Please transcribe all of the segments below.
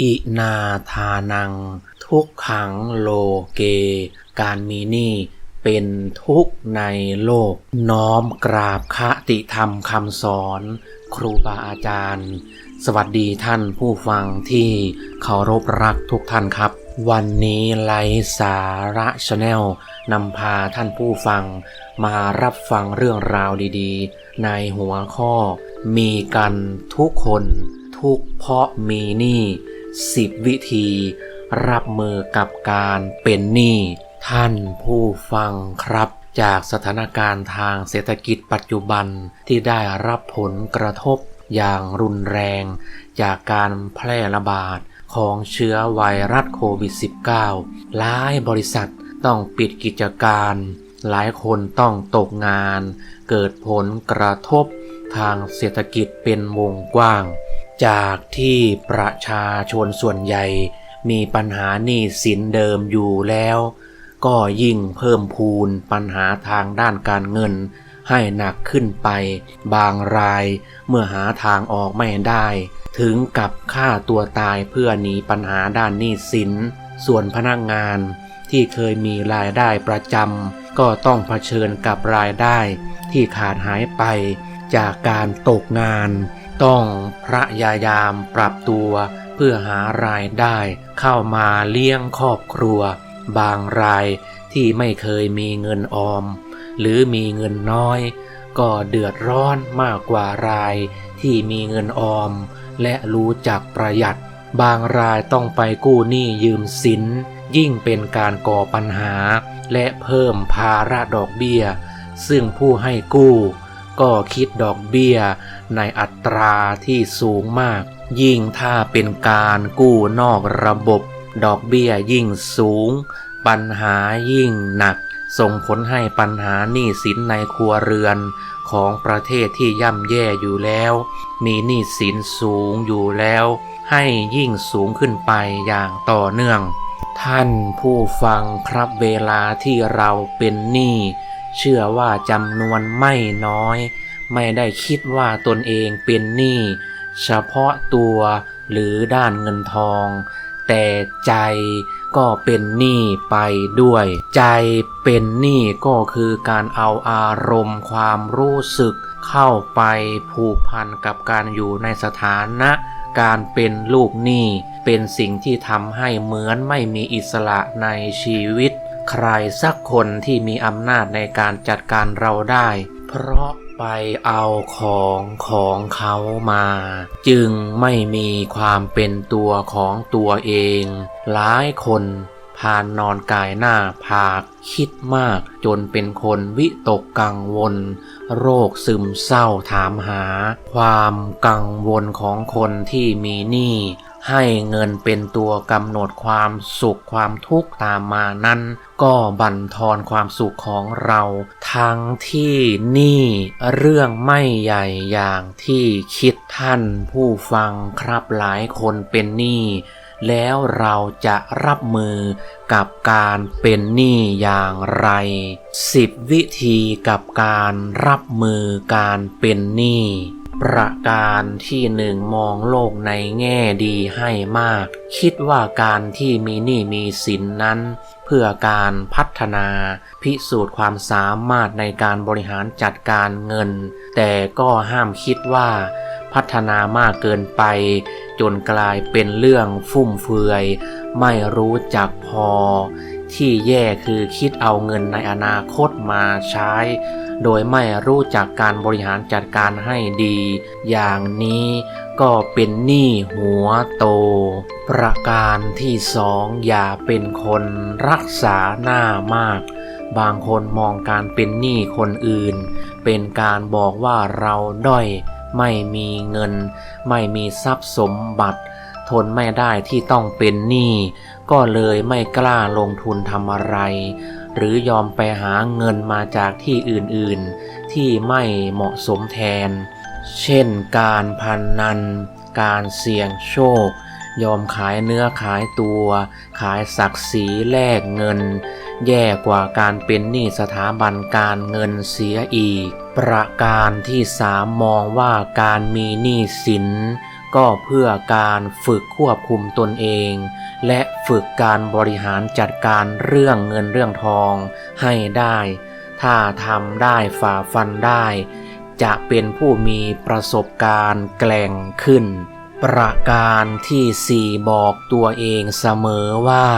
อินาทานัง ทุกขังโลเก การมีหนี้เป็นทุกในโลก น้อมกราบคติธรรมคำสอน ครูบาอาจารย์ สวัสดีท่านผู้ฟังที่เคารพรักทุกท่านครับ วันนี้ไลฟ์สาระชาแนลนำพาท่านผู้ฟัง มารับฟังเรื่องราวดีๆ ในหัวข้อ มีกันทุกคน ทุกเพราะมีหนี้ สิบวิธี รับมือกับการเป็นหนี้ท่านผู้ฟังครับ จากสถานการณ์ทางเศรษฐกิจปัจจุบันที่ได้รับผลกระทบอย่างรุนแรง จากการแพร่ระบาดของเชื้อไวรัสโควิด -19 หลายบริษัทต้องปิดกิจการ หลายคนต้องตกงาน เกิดผลกระทบทางเศรษฐกิจเป็นวงกว้าง จากที่ประชาชนส่วนใหญ่ มีปัญหาหนี้สินเดิมอยู่แล้ว ก็ยิ่งเพิ่มพูนปัญหาทางด้านการเงิน ให้หนักขึ้นไป บางรายเมื่อหาทางออกไม่ได้ ถึงกับฆ่าตัวตายเพื่อหนีปัญหาด้านหนี้สิน ส่วนพนักงานที่เคยมีรายได้ประจำก็ต้องเผชิญกับรายได้ที่ขาดหายไปจากการตกงาน ต้องพระยายามปรับตัวเพื่อหารายได้เข้ามาเลี้ยงครอบครัว บางรายที่ไม่เคยมีเงินออม หรือมีเงินน้อย ก็เดือดร้อนมากกว่ารายที่มีเงินออม และรู้จักประหยัด บางรายต้องไปกู้หนี้ยืมสิน ยิ่งเป็นการก่อปัญหา และเพิ่มภาระดอกเบี้ย ซึ่งผู้ให้กู้ ก็คิดดอกเบี้ยในอัตราที่สูงมาก ยิ่งถ้าเป็นการกู้นอกระบบ ดอกเบี้ยยิ่งสูง ปัญหายิ่งหนัก ส่งผลให้ปัญหาหนี้สินในครัวเรือนของประเทศที่ย่ำแย่อยู่แล้ว มีหนี้สินสูงอยู่แล้ว ให้ยิ่งสูงขึ้นไปอย่างต่อเนื่อง ท่านผู้ฟังครับเวลาที่เราเป็นหนี้ เชื่อว่าจำนวนไม่น้อย ไม่ได้คิดว่าตนเองเป็นหนี้เฉพาะตัวหรือด้านเงินทอง แต่ใจก็เป็นหนี้ไปด้วย ใจเป็นหนี้ก็คือการเอาอารมณ์ความรู้สึก เข้าไปผูกพันกับการอยู่ในสถานะ การเป็นลูกหนี้เป็นสิ่งที่ทำให้เหมือนไม่มีอิสระในชีวิต ใครสักคนที่มีอำนาจในการจัดการเราได้ เพราะไปเอาของของเขามา จึงไม่มีความเป็นตัวของตัวเอง หลายคนผ่านนอนกายหน้าผากคิดมากจนเป็นคนวิตกกังวล โรคซึมเศร้าถามหา ความกังวลของคนที่มีหนี้ให้เงินเป็นตัวกำหนดความสุขความทุกข์ตามมานั้น ก็บั่นทอนความสุขของเรา ทั้งที่นี่เรื่องไม่ใหญ่อย่างที่คิดท่านผู้ฟังครับหลายคนเป็นหนี้แล้วเราจะรับมือกับการเป็นหนี้อย่างไร10วิธีกับการรับมือการเป็นหนี้ประการที่หนึ่งมองโลกในแง่ดีให้มาก คิดว่าการที่มีหนี้มีสินนั้น เพื่อการพัฒนาพิสูจน์ความสามารถในการบริหารจัดการเงิน แต่ก็ห้ามคิดว่าพัฒนามากเกินไป จนกลายเป็นเรื่องฟุ่มเฟือย ไม่รู้จักพอ ที่แย่คือคิดเอาเงินในอนาคตมาใช้ โดยไม่รู้จักการบริหารจัดการให้ดี อย่างนี้ ก็เป็นหนี้หัวโต ประการที่สองอย่าเป็นคนรักษาหน้ามาก บางคนมองการเป็นหนี้คนอื่น เป็นการบอกว่าเราด้อยไม่มีเงิน ไม่มีทรัพย์สมบัติ ทนไม่ได้ที่ต้องเป็นหนี้ก็เลยไม่กล้าลงทุนทำอะไร หรือยอมไปหาเงินมาจากที่อื่นๆ ที่ไม่เหมาะสมแทน เช่นการพันนัน การเสี่ยงโชค ยอมขายเนื้อขายตัว ขายศักดิ์ศรีแลกเงิน แย่กว่าการเป็นหนี้สถาบันการเงินเสียอีก ประการที่สามมองว่าการมีหนี้สินก็เพื่อการฝึกควบคุมตนเอง และฝึกการบริหารจัดการเรื่องเงินเรื่องทองให้ได้ ถ้าทำได้ฝ่าฟันได้ จะเป็นผู้มีประสบการณ์แกล่งขึ้น ประการที่สี่บอกตัวเองเสมอว่า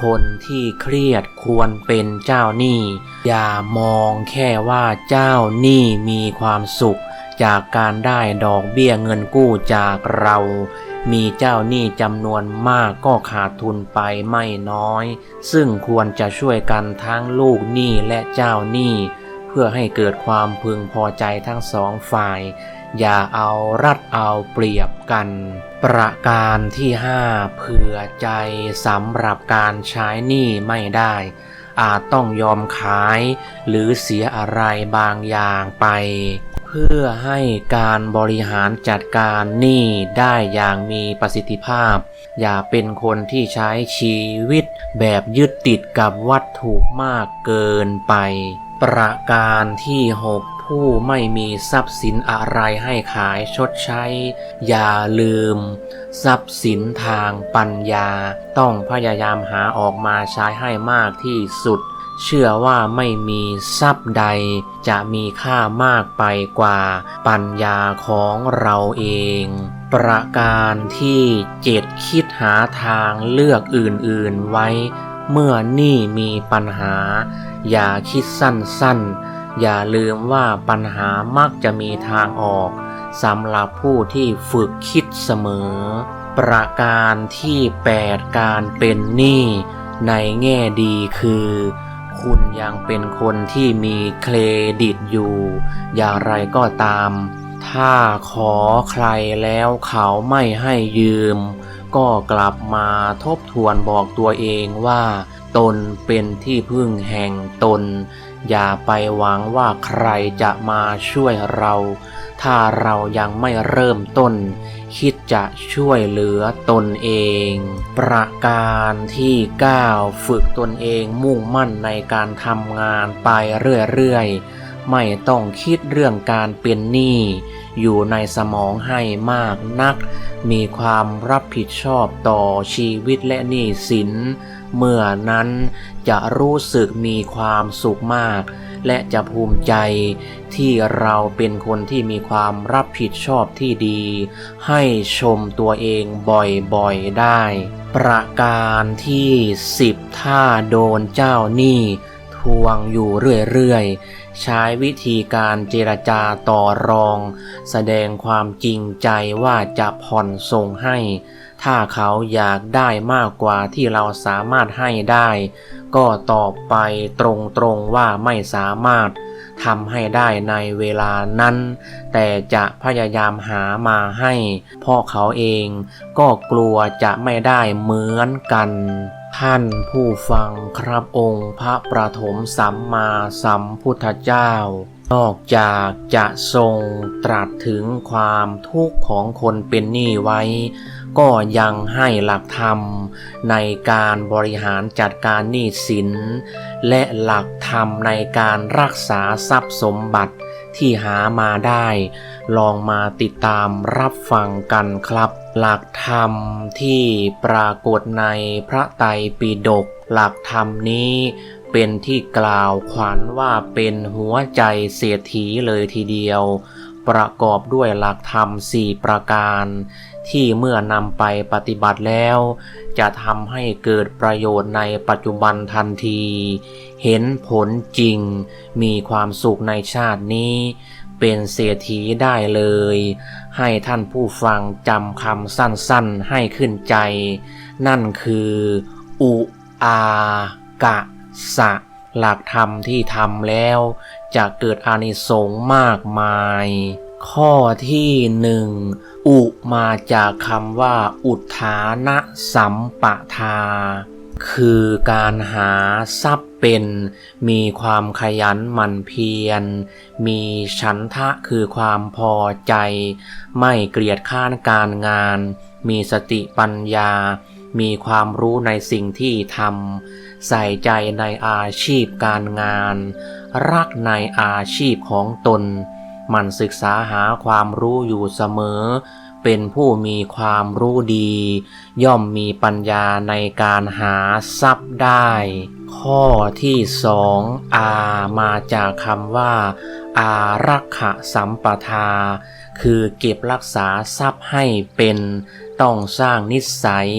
คนที่เครียดควรเป็นเจ้าหนี้ อย่ามองแค่ว่าเจ้าหนี้มีความสุข จากการได้ดอกเบี้ยเงินกู้จากเรา มีเจ้าหนี้จำนวนมากก็ขาดทุนไปไม่น้อย ซึ่งควรจะช่วยกันทั้งลูกหนี้และเจ้าหนี้ พื่อให้เกิดความพึงพอใจทั้งสองฝ่าย อย่าเอารัดเอาเปรียบกัน ประการที่ห้าเผื่อใจสำหรับการใช้หนี้ไม่ได้ อาจต้องยอมขาย หรือเสียอะไรบางอย่างไป เพื่อให้การบริหารจัดการหนี้ได้อย่างมีประสิทธิภาพ อย่าเป็นคนที่ใช้ชีวิตแบบยึดติดกับวัตถุมากเกินไป ประการที่ 6 ผู้ไม่มีทรัพย์สินอะไรให้ขายชดใช้ อย่าลืม ทรัพย์สินทางปัญญา ต้องพยายามหาออกมาใช้ให้มากที่สุด เชื่อว่าไม่มีทรัพย์ใด จะมีค่ามากไปกว่าปัญญาของเราเองประการที่เจ็ดคิดหาทางเลือกอื่นๆไว้ เมื่อนี่มีปัญหา อย่าคิดสั้นๆ อย่าลืมว่าปัญหามักจะมีทางออกสำหรับผู้ที่ฝึกคิดเสมอ ประการที่ 8 การเป็นหนี้ในแง่ดีคือ คุณยังเป็นคนที่มีเครดิตอยู่ อย่างไรก็ตาม ถ้าขอใครแล้วเขาไม่ให้ยืม ก็กลับมาทบทวนบอกตัวเองว่า ตนเป็นที่พึ่งแห่งตน อย่าไปหวังว่าใครจะมาช่วยเรา ถ้าเรายังไม่เริ่มต้น คิดจะช่วยเหลือตนเอง ประการที่ 9 ฝึกตนเองมุ่งมั่นในการทำงานไปเรื่อยๆ ไม่ต้องคิดเรื่องการเป็นหนี้ อยู่ในสมองให้มากนัก มีความรับผิดชอบต่อชีวิตและหนี้สิน เมื่อนั้นจะรู้สึกมีความสุขมาก และจะภูมิใจที่เราเป็นคนที่มีความรับผิดชอบที่ดี ให้ชมตัวเองบ่อยๆได้ ประการที่ 10 ถ้าโดนเจ้าหนี้ทวงอยู่เรื่อยๆ ใช้วิธีการเจรจาต่อรอง แสดงความจริงใจว่าจะผ่อนส่งให้ ถ้าเขาอยากได้มากกว่าที่เราสามารถให้ได้ ก็ตอบไปตรงๆว่าไม่สามารถทำให้ได้ในเวลานั้น แต่จะพยายามหามาให้เพราะเขาเองก็กลัวจะไม่ได้เหมือนกัน ท่านผู้ฟังครับองค์พระประถมสัมมาสัมพุทธเจ้า นอกจากจะทรงตรัสถึงความทุกข์ของคนเป็นหนี้ไว้ ก็ยังให้หลักธรรมในการบริหารจัดการหนี้สิน และหลักธรรมในการรักษาทรัพย์สมบัติที่หามาได้ ลองมาติดตามรับฟังกันครับ หลักธรรมที่ปรากฏในพระไตรปิฎกหลักธรรมนี้เป็นที่กล่าวขวัญว่าเป็นหัวใจเสียถีเลยทีเดียว ประกอบด้วยหลักธรรมสี่ประการ ที่เมื่อนำไปปฏิบัติแล้ว จะทำให้เกิดประโยชน์ในปัจจุบันทันที เห็นผลจริง มีความสุขในชาตินี้ เป็นเศรษฐีได้เลย ให้ท่านผู้ฟังจำคำสั้นๆให้ขึ้นใจ นั่นคืออุอากะสะ หลักธรรมที่ทำแล้ว จะเกิดอานิสงส์มากมาย ข้อที่หนึ่งอุมาจากคำว่า อุทานะสัมปทา คือการหาทรัพย์ เป็น มีความขยันหมั่นเพียร มีฉันทะคือความพอใจ ไม่เกลียดข้านการงาน มีสติปัญญา มีความรู้ในสิ่งที่ทำ ใส่ใจในอาชีพการงาน รักในอาชีพของตน มันศึกษาหาความรู้อยู่เสมอ เป็นผู้มีความรู้ดี ย่อมมีปัญญาในการหาทรัพย์ได้ ข้อที่สองอามาจากคำว่า อารักขะสัมปทา คือเก็บรักษาทรัพย์ให้เป็น ต้องสร้างนิสัย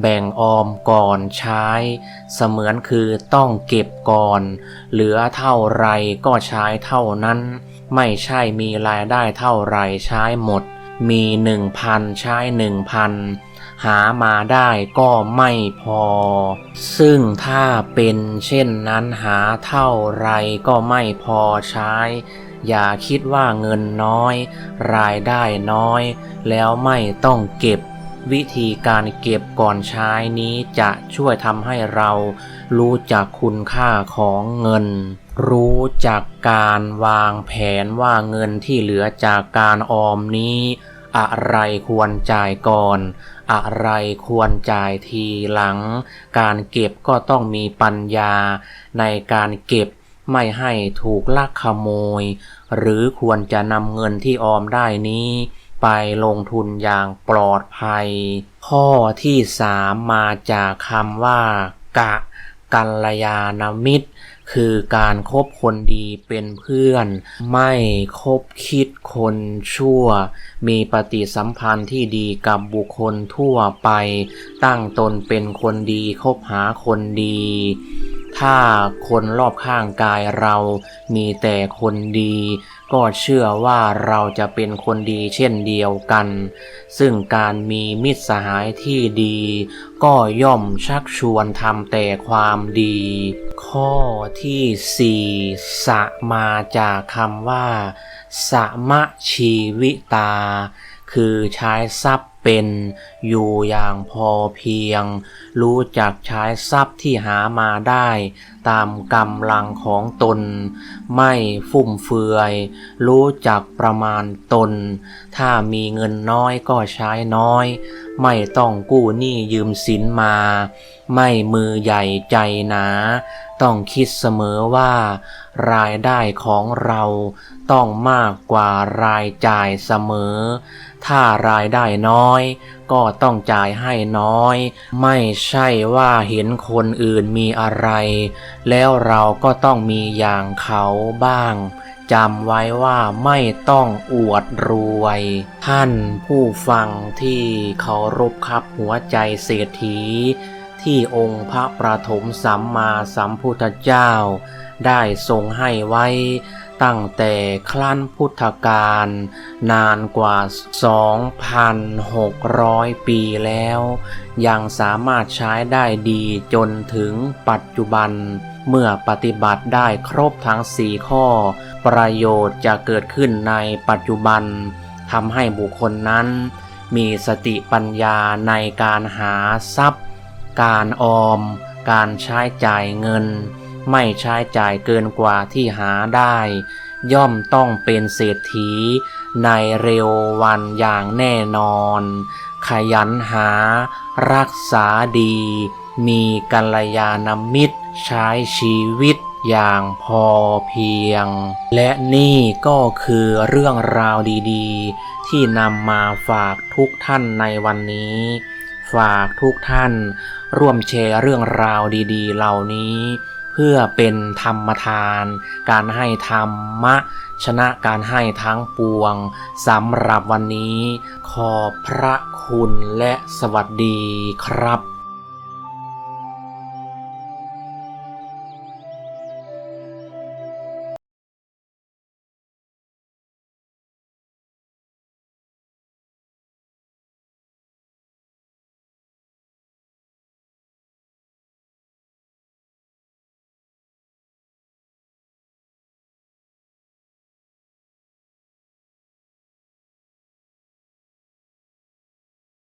แบ่งออมก่อนใช้ เสมือนคือต้องเก็บก่อน เหลือเท่าไรก็ใช้เท่านั้น ไม่ใช่มีรายได้เท่าไรใช้หมด มีหนึ่งพันใช้หนึ่งพันหามาได้ก็ไม่พอ ซึ่งถ้าเป็นเช่นนั้นหาเท่าไรก็ไม่พอใช้ อย่าคิดว่าเงินน้อย รายได้น้อย แล้วไม่ต้องเก็บ วิธีการเก็บก่อนใช้นี้จะช่วยทำให้เรารู้จักคุณค่าของเงิน รู้จักการวางแผนว่าเงินที่เหลือจากการออมนี้ อะไรควรจ่ายก่อน อะไรควรจ่ายทีหลัง การเก็บก็ต้องมีปัญญา ในการเก็บไม่ให้ถูกลักขโมย หรือควรจะนำเงินที่ออมได้นี้ ไปลงทุนอย่างปลอดภัย ข้อที่สามมาจากคำว่ากะ กัลยาณมิตร คือการคบคนดีเป็นเพื่อน ไม่คบคิดคนชั่ว มีปฏิสัมพันธ์ที่ดีกับบุคคลทั่วไป ตั้งตนเป็นคนดีคบหาคนดี ถ้าคนรอบข้างกายเรามีแต่คนดี ก็เชื่อว่าเราจะเป็นคนดีเช่นเดียวกัน ซึ่งการมีมิตรสหายที่ดี ก็ย่อมชักชวนทำแต่ความดี ข้อที่สี่สะมาจากคำว่าสมะชีวิตา คือใช้ทรัพย์ เป็นอยู่อย่างพอเพียง รู้จักใช้ทรัพย์ที่หามาได้ ตามกำลังของตน ไม่ฟุ่มเฟือย รู้จักประมาณตน ถ้ามีเงินน้อยก็ใช้น้อย ไม่ต้องกู้หนี้ยืมสินมา ไม่มือใหญ่ใจหนา ต้องคิดเสมอว่ารายได้ของเราต้องมากกว่ารายจ่ายเสมอ ถ้ารายได้น้อย ก็ต้องจ่ายให้น้อย ไม่ใช่ว่าเห็นคนอื่นมีอะไร แล้วเราก็ต้องมีอย่างเขาบ้างจำไว้ว่าไม่ต้องอวดรวย ท่านผู้ฟังที่เคารพครับหัวใจเศรษฐี ที่องค์พระประถมสัมมาสัมพุทธเจ้า ได้ทรงให้ไว้ ตั้งแต่ครั้นพุทธกาลนานกว่า 2,600 ปีแล้ว ยังสามารถใช้ได้ดีจนถึงปัจจุบัน เมื่อปฏิบัติได้ครบทั้งสี่ข้อ ประโยชน์จะเกิดขึ้นในปัจจุบันทำให้บุคคลนั้น มีสติปัญญาในการหาทรัพย์ การออม การใช้จ่ายเงิน ไม่ใช้จ่ายเกินกว่าที่หาได้ ย่อมต้องเป็นเศรษฐี ในเร็ววันอย่างแน่นอน ขยันหา รักษาดี มีกัลยาณมิตร ใช้ชีวิตอย่างพอเพียง และนี่ก็คือเรื่องราวดีๆ ที่นำมาฝากทุกท่านในวันนี้ ฝากทุกท่าน ร่วมแชร์เรื่องราวดีๆ เหล่านี้ พื่อเป็นธรรมทาน การให้ธรรมะ ชนะการให้ทั้งปวงสำหรับวันนี้ ขอบพระคุณและสวัสดีครับ